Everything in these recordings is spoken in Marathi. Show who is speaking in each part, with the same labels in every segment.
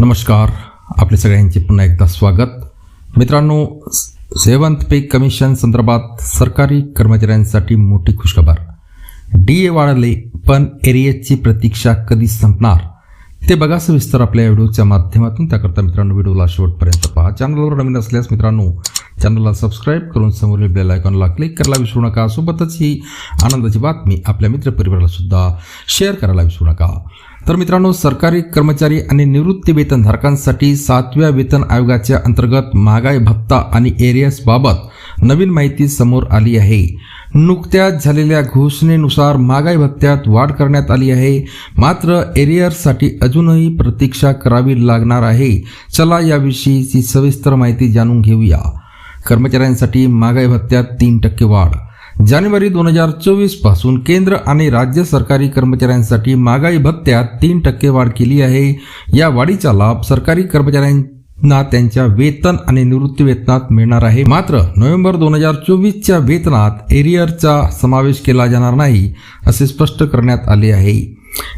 Speaker 1: नमस्कार आपल्या सगळ्यांचे पुन्हा एकदा स्वागत. मित्रांनो सेवंत पे कमिशन संदर्भात सरकारी कर्मचाऱ्यांसाठी मोठी खुशखबर. डी ए वाढले पण एरियाची प्रतीक्षा कधी संपणार? ते बघा सविस्तर आपल्या व्हिडिओच्या माध्यमातून. त्याकरता मित्रांनो व्हिडिओला शेवटपर्यंत पहा. चॅनलवर नवीन असल्यास मित्रांनो चॅनलला सबस्क्राईब करून समोरील बेल आयकॉनला क्लिक करायला विसरू नका. सोबतच ही आनंदाची बातमी आपल्या मित्रपरिवाराला सुद्धा शेअर करायला विसरू नका. तर मित्रांनो सरकारी कर्मचारी आणि निवृत्ती वेतनधारकांसाठी सातव्या वेतन आयोगाच्या अंतर्गत महागाई भत्ता आणि एरियस बाबत नवीन माहिती समोर आली आहे. नुकत्याच झालेल्या घोषणेनुसार महागाई भत्त्यात वाढ करण्यात आली आहे. मात्र एरियर्ससाठी अजूनही प्रतीक्षा करावी लागणार आहे. चला याविषयीची सविस्तर माहिती जाणून घेऊया. कर्मचाऱ्यांसाठी महागाई भत्त्यात तीन टक्के वाढ जानेवारी दोन हजार चोवीसपासून केंद्र आणि राज्य सरकारी कर्मचाऱ्यांसाठी महागाई भत्त्यात तीन टक्के वाढ केली आहे. या वाढीचा लाभ सरकारी कर्मचाऱ्यांना त्यांच्या वेतन आणि निवृत्ती वेतनात मिळणार आहे. मात्र नोव्हेंबर दोन हजार चोवीसच्या वेतनात एरियरचा समावेश केला जाणार नाही असे स्पष्ट करण्यात आले आहे.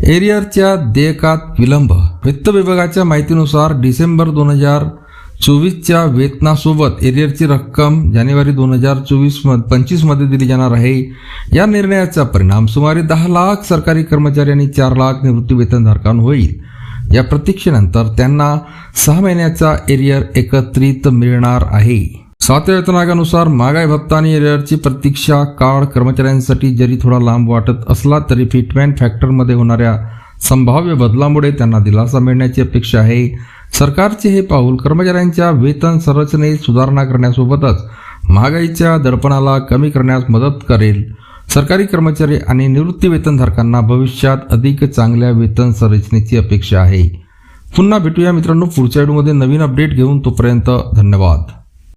Speaker 1: एरियरच्या देयकात विलंब. वित्त विभागाच्या माहितीनुसार डिसेंबर दोन हजार चोवीसच्या वेतनासोबत एरियरची रक्कम जानेवारी दोन हजार चोवीस पंचवीसमध्ये दिली जाणार आहे. या निर्णयाचा परिणाम सुमारे दहा लाख सरकारी कर्मचारी आणि चार लाख निवृत्ती वेतनधारकांना होईल. या प्रतीक्षेनंतर त्यांना सहा महिन्याचा एरियर एकत्रित मिळणार आहे. सातव्या वेतन आयोगानुसार महागाई भत्ता आणि एरियरची प्रतीक्षा काळ कर्मचाऱ्यांसाठी जरी थोडा लांब वाटत असला तरी फिटमॅन फॅक्टरमध्ये होणाऱ्या संभाव्य बदलामुळे त्यांना दिलासा मिळण्याची अपेक्षा आहे. सरकारचे हे पाऊल कर्मचाऱ्यांच्या वेतन संरचनेत सुधारणा करण्यासोबतच महागाईच्या दडपणाला कमी करण्यास मदत करेल. सरकारी कर्मचारी आणि निवृत्ती वेतनधारकांना भविष्यात अधिक चांगल्या वेतन संरचनेची अपेक्षा आहे. पुन्हा भेटूया मित्रांनो पुढच्या व्हिडिओमध्ये नवीन अपडेट घेऊन तोपर्यंत धन्यवाद.